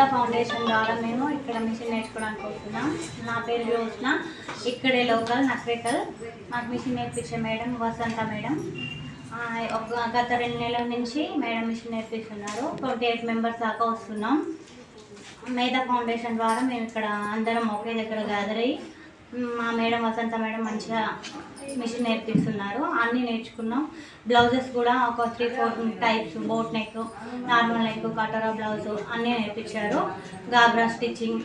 మేధా ఫౌండేషన్ ద్వారా మేము ఇక్కడ మిషన్ నేర్చుకోవడానికి వస్తున్నాం. నా పేరు జ్యోత్స్న. ఇక్కడే లోకల్ నక్రేకల్. మాకు మిషన్ నేర్పించే మేడం వసంత మేడం. ఒక గత రెండు నెలల నుంచి మేడం మిషన్ నేర్పిస్తున్నారు. ట్వంటీ ఎయిట్ మెంబర్స్ దాకా వస్తున్నాం. మేధా ఫౌండేషన్ ద్వారా మేము ఇక్కడ అందరం ఒకే దగ్గర గ్యాదర్ అయ్యి మా మేడం వసంత మేడం మంచిగా మిషన్ నేర్పిస్తున్నారు. అన్నీ నేర్చుకున్నాం. బ్లౌజెస్ కూడా ఒక three four types boat neck normal neck కటరా blouse అన్నీ నేర్పించారు. గాగ్రా స్టిచ్చింగ్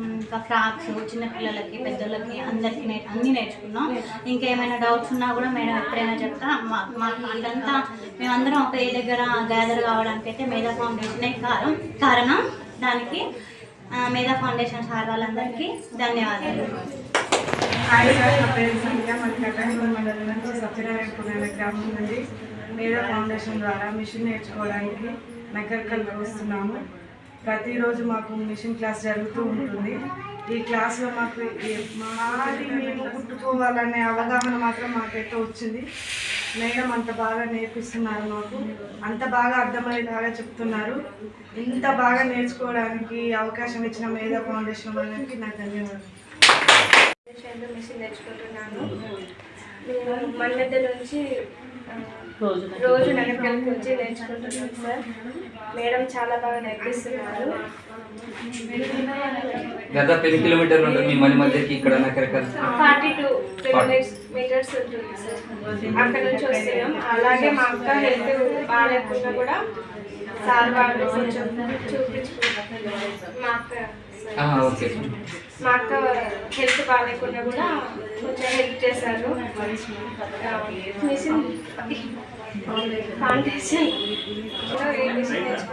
ఇంకా ఫ్రాక్స్ చిన్నపిల్లలకి పెద్దలకి అందరికీ నే అన్నీ నేర్చుకున్నాం. ఇంకేమైనా డౌట్స్ ఉన్నా కూడా మేడం ఎప్పుడైనా చెప్తా. మా- మాకు ఇదంతా మేమందరం ఒకే దగ్గర గ్యాదర్ కావడానికి అయితే మేధా ఫౌండేషనే కారణం కారణం దానికి మేధా ఫౌండేషన్ సార్ వాళ్ళందరికీ ధన్యవాదాలు. హాయ్ సార్ నా పేరు సంధ్య. మన కట్టంగూరు మండలం నుంచి అనే గ్రామం నుండి మేధా ఫౌండేషన్ ద్వారా మిషన్ నేర్చుకోవడానికి నగర్కల్కి వస్తున్నాము ప్రతిరోజు మాకు మిషన్ క్లాస్ జరుగుతూ ఉంటుంది. ఈ క్లాస్లో మాకు మాది మేము కుట్టుకోవాలనే అవగాహన మాత్రం మాకైతే వచ్చింది. మేడం అంత బాగా నేర్పిస్తున్నారు మాకు. అంత బాగా అర్థమయ్యేలాగా చెప్తున్నారు. ఇంత బాగా నేర్చుకోవడానికి అవకాశం ఇచ్చిన మేధా ఫౌండేషన్ వాళ్ళకి నాకు ధన్యవాదాలు. విషయంలో మిషన్ నేర్చుకుంటున్నాను నేను నుంచి రోజు నగరకల్కి వచ్చి నేర్చుకుంటున్నాను సార్. మేడం చాలా బాగా నేర్పిస్తున్నారు దాదాపు ఎన్ని కిలోమీటర్లు ఉంటుంది. మీ మని మధ్యకి ఇక్కడ ఫార్టీ టూ కిలోమీటర్స్ ఉంటుంది సార్. అక్కడ నుంచి వస్తున్నాం. అలాగే మా అక్క హెల్త్ బాగాలేకుండా కూడా సార్ వాళ్ళు కొంచెం చూపించుకుంటారు మా అక్క సార్. ఓకే. మా అక్క హెల్త్ బాగాలేకుండా కూడా కొంచెం హెల్ప్ చేశారు. ఆ, మిషన్ ఫౌండేషన్ ఈ మిషన్ నేర్చుకో